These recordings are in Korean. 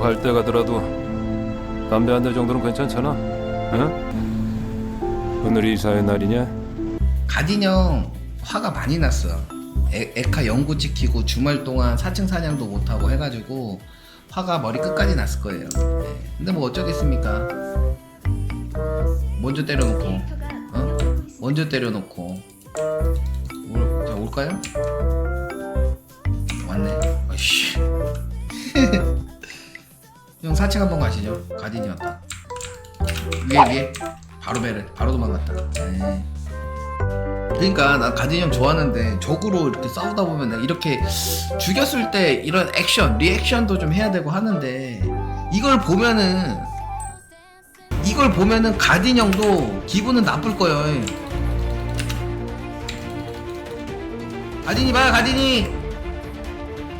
갈 때 가더라도 담배 한 대 정도는 괜찮잖아. 응? 오늘이 이사의 날이냐? 가딘 형 화가 많이 났어. 에, 에카 연구 찍히고 주말 동안 4층 사냥도 못하고 해가지고 화가 머리 끝까지 났을 거예요. 네. 근데 뭐 어쩌겠습니까? 먼저 때려놓고, 어? 먼저 때려놓고. 올, 자, 올까요? 형 4층 한번 가시죠. 가딘이었다. 위에 위에 바로 배를 바로 도망갔다. 네. 그러니까 난 가딘 형 좋아하는데 적으로 이렇게 싸우다 보면 이렇게 죽였을 때 이런 액션, 리액션도 좀 해야 되고 하는데 이걸 보면은 이걸 보면은 가딘 형도 기분은 나쁠 거예요. 가딘이 봐, 가딘이.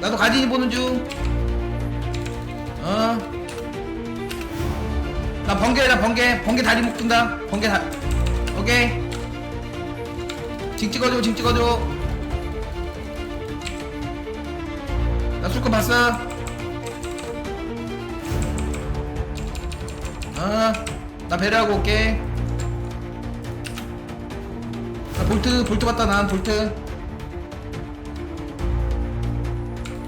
나도 가딘이 보는 중. 나 번개, 나 번개, 번개 다리 묶는다. 번개 다. 오케이. 징 찍어줘 징 찍어줘 나 술거 봤어 어나 배려하고 올게 나 볼트 볼트 봤다 난 볼트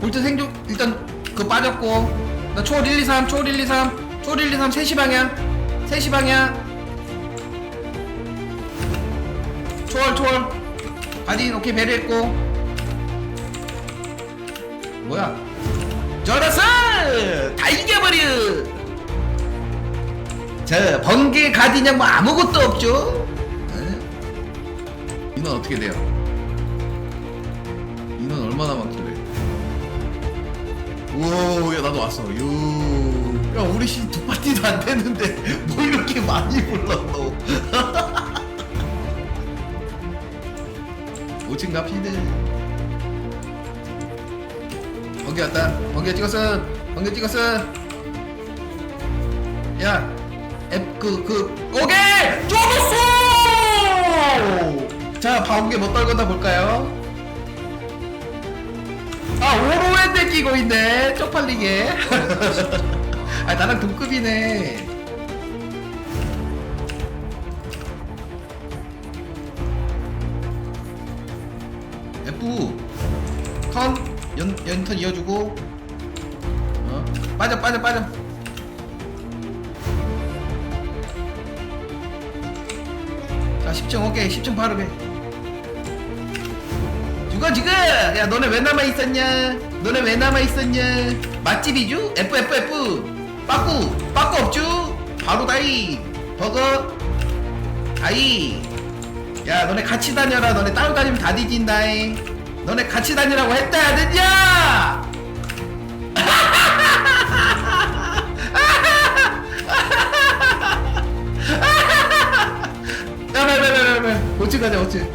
볼트 생존 일단 그거 빠졌고 나 초월 1, 2, 3 초월 1, 2, 3 초월 1, 2, 3 3시 방향. 3시 방향. 초월 초월. 가딘 오케이 배려했고. 뭐야? 저라스 다 이겨버려. 저 번개 가딘 양뭐 아무것도 없죠? 에? 인원 어떻게 돼요? 인원 얼마나 많길래? 우야 나도 왔어. 유 야 우리 씨두 파티도 안 됐는데 뭐 이렇게 많이 불렀노? 5층 가피드 번개 왔다. 번개 찍었어 번개 찍었어 야앱그그 오케이 쪼았어 자 바운개 못 떨건다 볼까요? 아 오로엔데 끼고 있네. 쪽팔리게 아 나랑 동급이네. F. 턴 연, 연턴 이어주고. 어 빠져 빠져 빠져. 자 10층 오케이. 10층 바로 배 죽어 죽어 야 너네 왜 남아 있었냐? 너네 왜 남아 있었냐? 맛집이죠? F F F 빠꾸 빠꾸 없죠 바로 다이 버거. 다이. 야 너네 같이 다녀라. 너네 따로 다니면 다 뒤진다잉. 너네 같이 다니라고 했다 야 됐냐 야야야야야 5층 가자 5층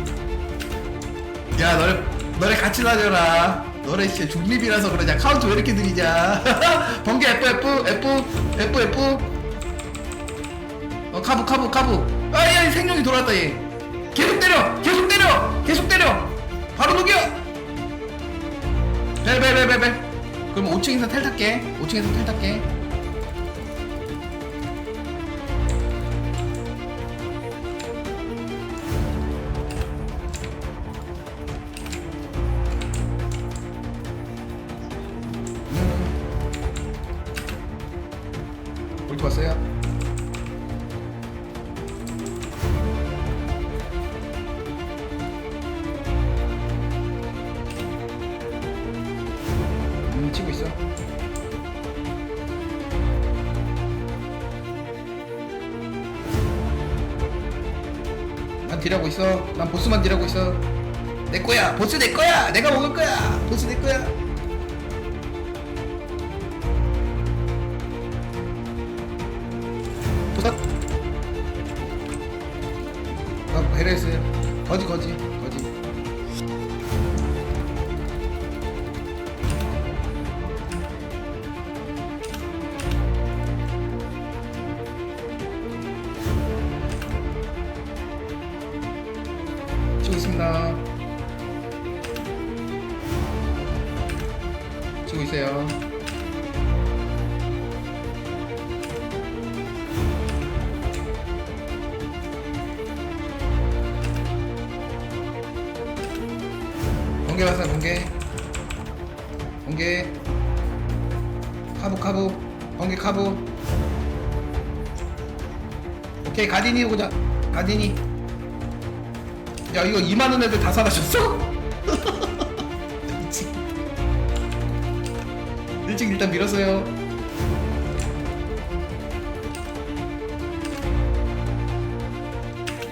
야 너네 너네 같이 다녀라 너네 진짜 중립이라서 그러냐? 카운트 왜 이렇게 느리냐? 번개 F F F F F. 어 카부 카부 카부. 아야 생명이 돌아왔다 얘. 계속 때려! 계속 때려! 계속 때려! 바로 녹여! 벨벨벨벨벨. 그럼 5층에서 텔 탈게. 5층에서 텔 탈게 딜하고 있어. 난 보스만 딜하고 있어. 내 거야. 보스 내 거야. 내가 먹을 거야. 보스 내 거야. 도착. 아, 배려했어요. 거지, 거지, 쓰고 있어요. 번개 왔어 번개. 번개. 카보 카보 번개 카보 오케이 가디니 오자. 가디니. 야 이거 2만원 애들 다 사라졌어? 일찍 일단 밀었어요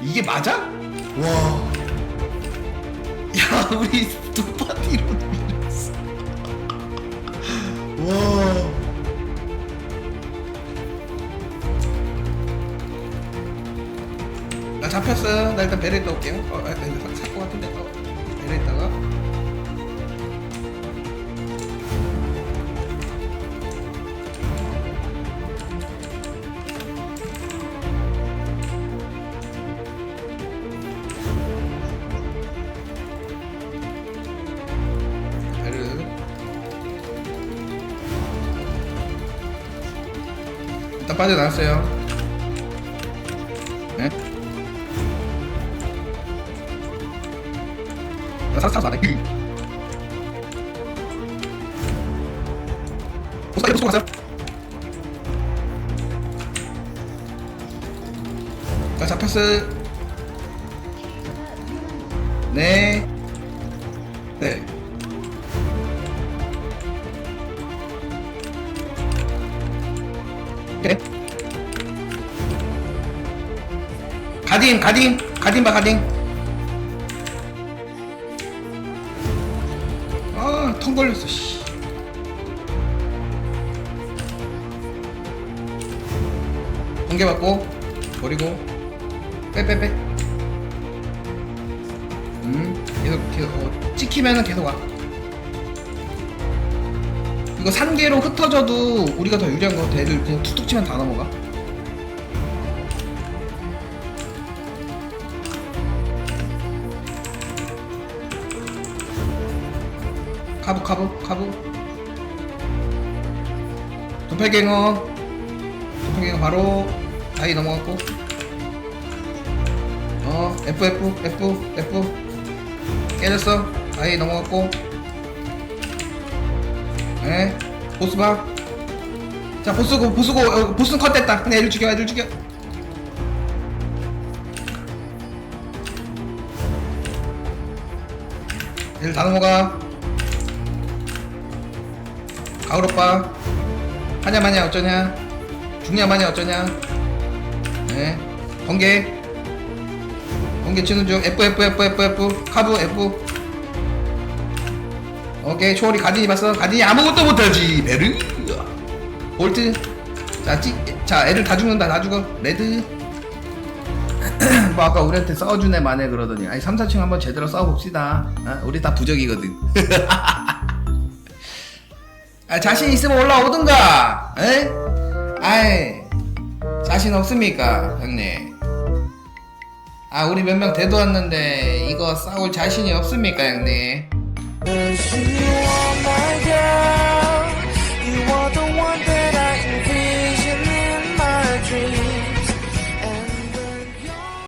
이게 맞아? 와. 야, 우리 두 파티로 밀었어. 와. 나 잡혔어. 나 일단 베레 떠올게요. 어, 아, 살것 같은데. 어, 베레 있다가. 일단 빠져나왔어요. 네? 나 사사 사네. 보스 보스 갔어요. 나 잡혔어. 네. 네. 오케이. 가딘, 가딘, 가딘 봐, 가딘. 아, 텅 걸렸어, 씨. 번개 받고, 버리고, 빼, 빼, 빼. 음, 계속, 계속, 어, 찍히면은 계속 와. 이거 산개로 흩어져도 우리가 더 유리한 거 같아. 애들 그냥 툭툭 치면 다 넘어가. 카부 카부 카부. 도펠갱어. 도펠갱어 바로 아이 넘어갔고. 어 F F F F. 깨졌어. 아이 넘어갔고 네. 보스 봐 자 보스고 보스고 어, 보스는 컷됐다. 그냥 애들 죽여 애들 죽여. 애들 다 넘어가. 가을 오빠. 하냐 마냐 어쩌냐? 죽냐 마냐 어쩌냐? 네. 번개. 번개 치는 중. F F F F F. 카브 F 오케이 초월이 가딘이 봤어. 가딘이 아무것도 못하지. 베르. 볼트. 자, 찌, 자 애들 다 죽는다. 다 죽어. 레드. 뭐 아까 우리한테 싸워준 애 만에 그러더니. 아니 3, 4층 한번 제대로 싸워봅시다. 어? 우리 다 부적이거든. 아, 자신 있으면 올라오든가. 에? 아이 자신 없습니까 형님? 아 우리 몇 명 대도 왔는데 이거 싸울 자신이 없습니까 형님 可是我